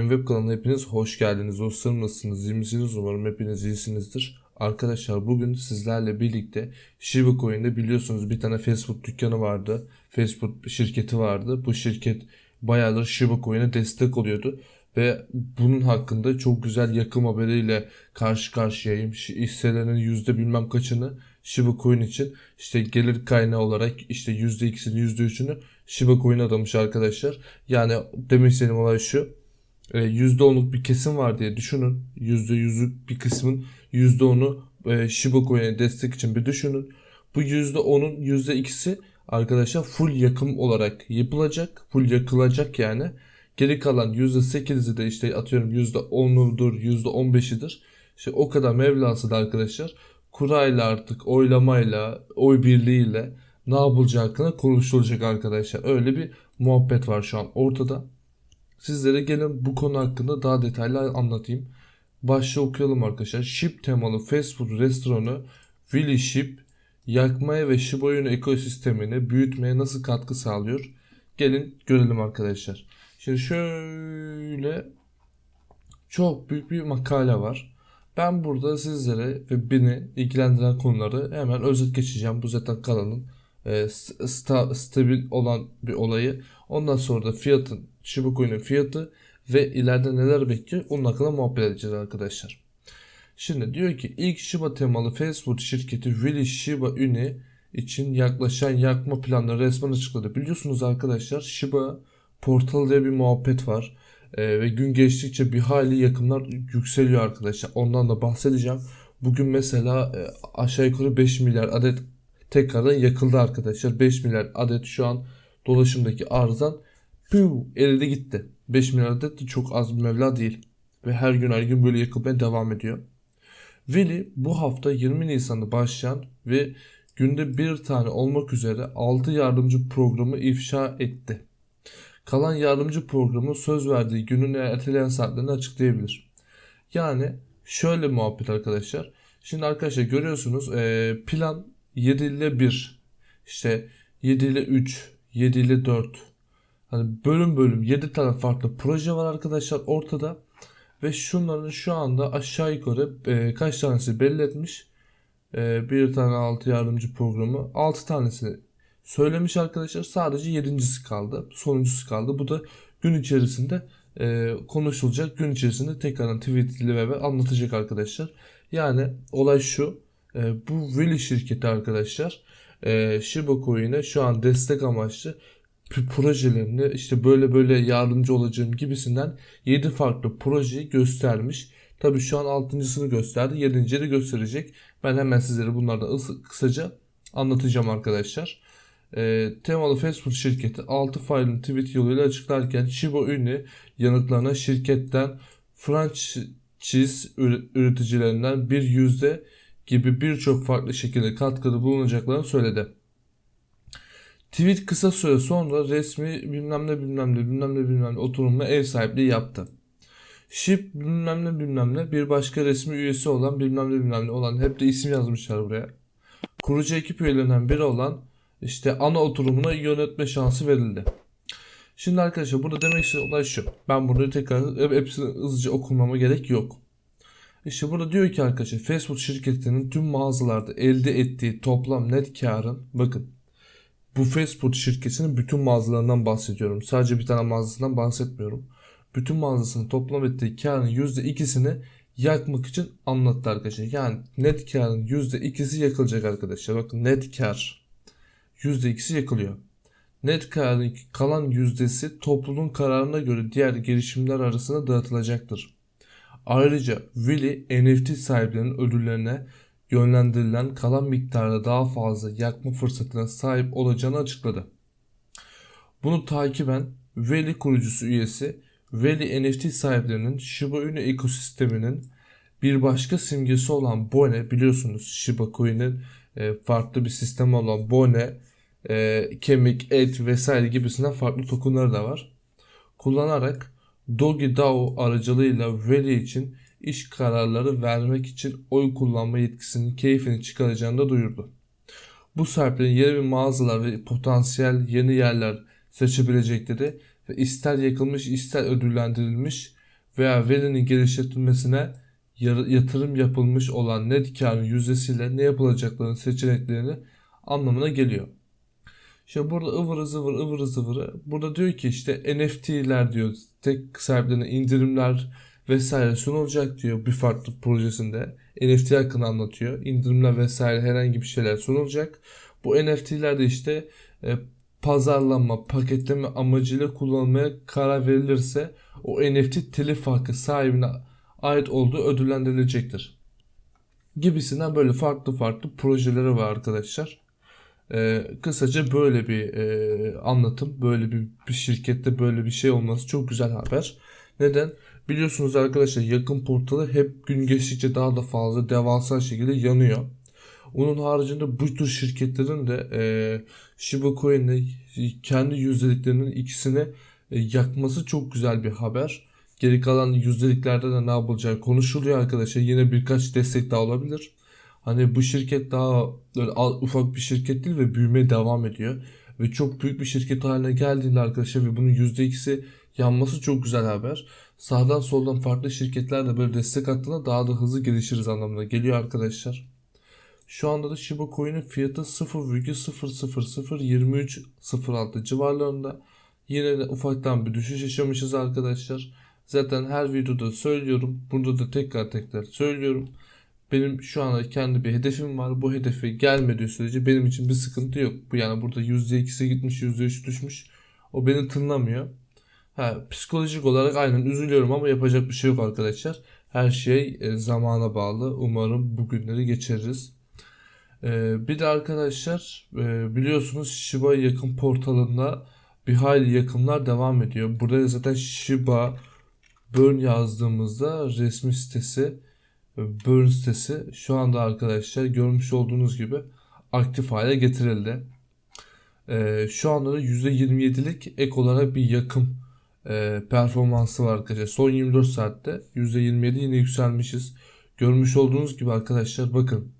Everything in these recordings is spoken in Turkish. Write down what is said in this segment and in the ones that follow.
Web kanalına hepiniz hoş geldiniz. Dostlarım nasılsınız? İyi misiniz? Umarım hepiniz iyisinizdir. Arkadaşlar bugün sizlerle birlikte Shiba Coin'de biliyorsunuz bir tane fast food dükkanı vardı. Fast food şirketi vardı. Bu şirket bayağıdır Shiba Coin'e destek oluyordu. Ve bunun hakkında çok güzel yakın haberiyle karşı karşıyayım. Hisselerinin yüzde bilmem kaçını Shiba Coin için işte gelir kaynağı olarak işte yüzde ikisini yüzde üçünü Shiba Coin'e adamış arkadaşlar. Yani demek istediğim olay şu. E, %10'luk bir kesim var diye düşünün. %100'lük bir kısmın %10'u e, Shiba Coin'e destek için bir düşünün. Bu %10'un %2'si arkadaşlar full yakım olarak yapılacak. Full yakılacak yani. Geri kalan %8'i de işte atıyorum %10'udur, %15'idir. İşte o kadar Mevlası da arkadaşlar kurayla artık oylamayla, oy birliğiyle ne yapılacağı hakkında konuşulacak arkadaşlar. Öyle bir muhabbet var şu an ortada. Sizlere gelin bu konu hakkında daha detaylı anlatayım. Başta okuyalım arkadaşlar. Ship temalı fast food restoranı Willy Ship yakmaya ve Shiba Inu ekosistemini büyütmeye nasıl katkı sağlıyor? Gelin görelim arkadaşlar. Şimdi şöyle çok büyük bir makale var. Ben burada sizlere ve beni ilgilendiren konuları hemen özet geçeceğim. Bu zaten kanalın e, sta- stabil olan bir olayı. Ondan sonra da fiyatın, Shiba Coin'in fiyatı ve ileride neler bekliyor onun hakkında muhabbet edeceğiz arkadaşlar. Şimdi diyor ki ilk Shiba temalı fast food şirketi Willy Shiba Inu için yaklaşan yakma planları resmen açıkladı. Biliyorsunuz arkadaşlar Shiba portal diye bir muhabbet var. Ee, ve gün geçtikçe bir hayli yakımlar yükseliyor arkadaşlar. Ondan da bahsedeceğim. Bugün mesela e, aşağı yukarı 5 milyar adet tekrardan yakıldı arkadaşlar. 5 milyar adet şu an dolaşımdaki arzdan piu, eridi gitti. 5 milyar adet de çok az bir meblağ değil. Ve her gün her gün böyle yakılmaya devam ediyor. Willy bu hafta 20 Nisan'da başlayan ve günde bir tane olmak üzere 6 yardımcı programı ifşa etti. Kalan yardımcı programı söz verdiği günün erteleyen saatlerini açıklayabilir. Yani şöyle muhabbet arkadaşlar. Şimdi arkadaşlar görüyorsunuz plan 7 ile 1 işte 7 ile 3 7 ile 4 hani bölüm bölüm 7 tane farklı proje var arkadaşlar ortada. Ve şunların şu anda aşağı yukarı eee, kaç tanesi belli etmiş? Eee, bir tane 6 yardımcı programı. 6 tanesi söylemiş arkadaşlar. Sadece yedincisi kaldı. Sonuncusu kaldı. Bu da gün içerisinde eee, konuşulacak. Gün içerisinde tekrardan tweet ve anlatacak arkadaşlar. Yani olay şu e, bu Willy şirketi arkadaşlar e, Shiba Coin'e şu an destek amaçlı projelerini işte böyle böyle yardımcı olacağım gibisinden 7 farklı projeyi göstermiş. Tabii şu an 6.sını gösterdi. 7.yi de gösterecek. Ben hemen sizlere bunlardan kısaca anlatacağım arkadaşlar. E, temalı fast food şirketi 6 failin tweet yoluyla açıklarken Shiba Inu yanıtlarına şirketten franchise üre- üreticilerinden bir yüzde gibi birçok farklı şekilde katkıda bulunacaklarını söyledi. Tweet kısa süre sonra resmi bilmem ne bilmem ne bilmem ne bilmem ne oturumuna ev sahipliği yaptı. Ship bilmem ne bilmem ne bir başka resmi üyesi olan bilmem ne bilmem ne olan hep de isim yazmışlar buraya. Kurucu ekip üyelerinden biri olan işte ana oturumuna yönetme şansı verildi. Şimdi arkadaşlar burada demek istediğim olay şu. Ben burada tekrar hep- hepsini hızlıca okumama gerek yok. İşte burada diyor ki arkadaşlar fast food şirketlerinin tüm mağazalarda elde ettiği toplam net karın bakın bu fast food şirketinin bütün mağazalarından bahsediyorum. Sadece bir tane mağazasından bahsetmiyorum. Bütün mağazasının toplam ettiği karın %2'sini yakmak için anlattı arkadaşlar. Yani net karın %2'si yakılacak arkadaşlar. Bakın net kar %2'si yakılıyor. Net karın kalan yüzdesi toplumun kararına göre diğer girişimler arasında dağıtılacaktır. Ayrıca Willy NFT sahiplerinin ödüllerine yönlendirilen kalan miktarda daha fazla yakma fırsatına sahip olacağını açıkladı. Bunu takiben Willy kurucusu üyesi Willy NFT sahiplerinin Shiba Inu ekosisteminin bir başka simgesi olan Bone biliyorsunuz Shiba Coin'in e, farklı bir sistemi olan Bone, e, kemik, et vesaire gibisinden farklı tokenları da var. Kullanarak Dogi DAO aracılığıyla Veli için iş kararları vermek için oy kullanma yetkisinin keyfini çıkaracağını da duyurdu. Bu sahiplerin yeni bir mağazalar ve potansiyel yeni yerler seçebilecekleri ve ister yakılmış ister ödüllendirilmiş veya verinin geliştirilmesine yatırım yapılmış olan net karın yüzdesiyle ne yapılacaklarının seçeneklerini anlamına geliyor. İşte burada ıvırı zıvırı ıvırı zıvırı. Burada diyor ki işte NFT'ler diyor tek sahiplerine indirimler vesaire sunulacak diyor bir farklı projesinde. NFT hakkında anlatıyor. İndirimler vesaire herhangi bir şeyler sunulacak. Bu NFT'ler de işte e, pazarlama, paketleme amacıyla kullanılmaya karar verilirse o NFT telif hakkı sahibine ait olduğu ödüllendirilecektir. Gibisinden böyle farklı farklı projeleri var arkadaşlar. Ee, kısaca böyle bir e, anlatım, böyle bir, bir şirkette böyle bir şey olması çok güzel haber. Neden? Biliyorsunuz arkadaşlar yakın portalı hep gün geçtikçe daha da fazla devasa şekilde yanıyor. Onun haricinde bu tür şirketlerin de e, Shiba Coin'le kendi yüzdeliklerinin ikisini e, yakması çok güzel bir haber. Geri kalan yüzdeliklerde de ne yapılacağı konuşuluyor arkadaşlar. Yine birkaç destek daha olabilir. Hani bu şirket daha böyle ufak bir şirket değil ve büyümeye devam ediyor. Ve çok büyük bir şirket haline geldiğinde arkadaşlar ve bunun %2'si yanması çok güzel haber. Sağdan soldan farklı şirketler de böyle destek attığında daha da hızlı gelişiriz anlamına geliyor arkadaşlar. Şu anda da Shiba Coin'in fiyatı 0,0002306 civarlarında. Yine de ufaktan bir düşüş yaşamışız arkadaşlar. Zaten her videoda söylüyorum. Burada da tekrar tekrar söylüyorum. Benim şu anda kendi bir hedefim var. Bu hedefe gelmediği sürece benim için bir sıkıntı yok. Bu yani burada %2'si gitmiş, %3 düşmüş. O beni tınlamıyor. Ha, psikolojik olarak aynen üzülüyorum ama yapacak bir şey yok arkadaşlar. Her şey e, zamana bağlı. Umarım bu günleri geçiririz. E, bir de arkadaşlar e, biliyorsunuz Shiba yakın portalında bir hayli yakınlar devam ediyor. Burada da zaten Shiba Burn yazdığımızda resmi sitesi Burn sitesi şu anda arkadaşlar görmüş olduğunuz gibi aktif hale getirildi. Ee, şu anda da %27'lik ek olarak bir yakım e, performansı var arkadaşlar. Son 24 saatte %27 yine yükselmişiz. Görmüş olduğunuz gibi arkadaşlar bakın.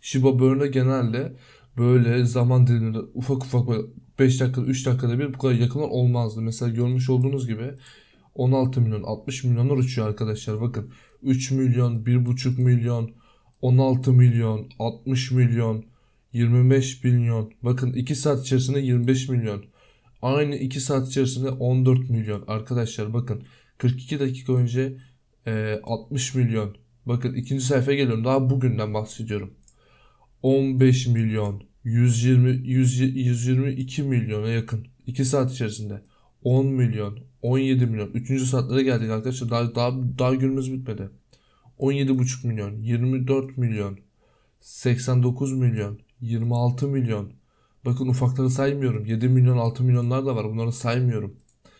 Shiba Burn'da genelde böyle zaman diliminde ufak ufak böyle 5 dakikada 3 dakikada bir bu kadar yakınlar olmazdı. Mesela görmüş olduğunuz gibi 16 milyon 60 milyonlar uçuyor arkadaşlar bakın. 3 milyon 1,5 milyon 16 milyon 60 milyon 25 milyon. Bakın 2 saat içerisinde 25 milyon. Aynı 2 saat içerisinde 14 milyon. Arkadaşlar bakın 42 dakika önce e, 60 milyon. Bakın ikinci sayfaya geliyorum. Daha bugünden bahsediyorum. 15 milyon 120 100, 122 milyona yakın. 2 saat içerisinde 10 milyon 17 milyon. 3. saatlere geldik arkadaşlar. Daha daha, daha günümüz bitmedi. 17,5 milyon 24 milyon 89 milyon 26 milyon. Bakın ufakları saymıyorum. 7 milyon 6 milyonlar da var. Bunları saymıyorum.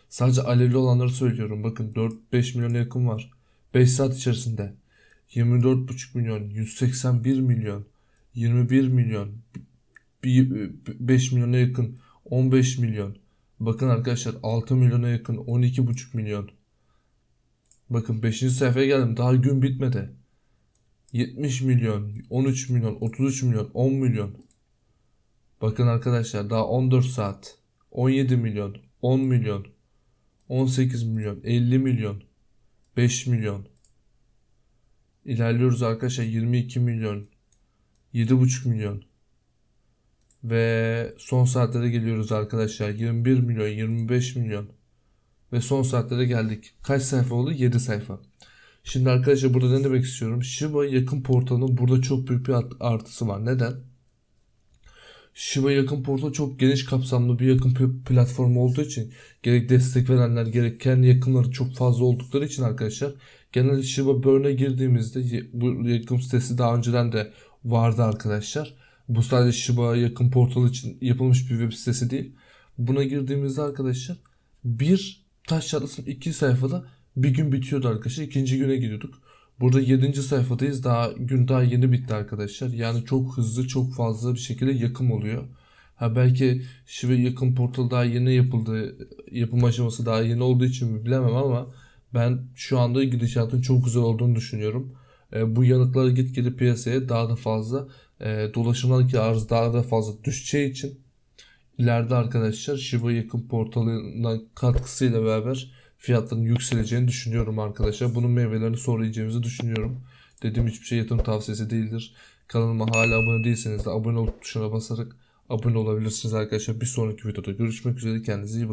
Sadece alevli olanları söylüyorum. Bakın 4-5 milyona yakın var. 5 saat içerisinde. 24,5 milyon 181 milyon 21 milyon 5 milyona yakın 15 milyon Bakın arkadaşlar 6 milyona yakın 12,5 milyon. Bakın 5. sayfaya geldim. Daha gün bitmedi. 70 milyon, 13 milyon, 33 milyon, 10 milyon. Bakın arkadaşlar daha 14 saat. 17 milyon, 10 milyon, 18 milyon, 50 milyon, 5 milyon. İlerliyoruz arkadaşlar 22 milyon, 7,5 milyon. Ve son saatlere geliyoruz arkadaşlar. 21 milyon, 25 milyon. Ve son saatlere geldik. Kaç sayfa oldu? 7 sayfa. Şimdi arkadaşlar burada ne demek istiyorum? Shiba yakın portalının burada çok büyük bir artısı var. Neden? Shiba yakın portal çok geniş kapsamlı bir yakın platform olduğu için gerek destek verenler gerek kendi yakınları çok fazla oldukları için arkadaşlar genelde Shiba Burn'e girdiğimizde bu yakın sitesi daha önceden de vardı arkadaşlar. Bu sadece Shiba yakın portal için yapılmış bir web sitesi değil. Buna girdiğimizde arkadaşlar bir taş çatlasın iki sayfada bir gün bitiyordu arkadaşlar. İkinci güne gidiyorduk. Burada 7. sayfadayız. Daha gün daha yeni bitti arkadaşlar. Yani çok hızlı, çok fazla bir şekilde yakım oluyor. Ha belki Shiba yakın portal daha yeni yapıldı. Yapım aşaması daha yeni olduğu için bilemem ama ben şu anda gidişatın çok güzel olduğunu düşünüyorum. E, bu yanıtları gitgide piyasaya daha da fazla e, dolaşımdaki arz daha da fazla düşeceği için ileride arkadaşlar Shiba yakın portalına katkısıyla beraber fiyatların yükseleceğini düşünüyorum arkadaşlar. Bunun meyvelerini sonra yiyeceğimizi düşünüyorum. Dediğim hiçbir şey yatırım tavsiyesi değildir. Kanalıma hala abone değilseniz de abone ol tuşuna basarak abone olabilirsiniz arkadaşlar. Bir sonraki videoda görüşmek üzere. Kendinize iyi bakın.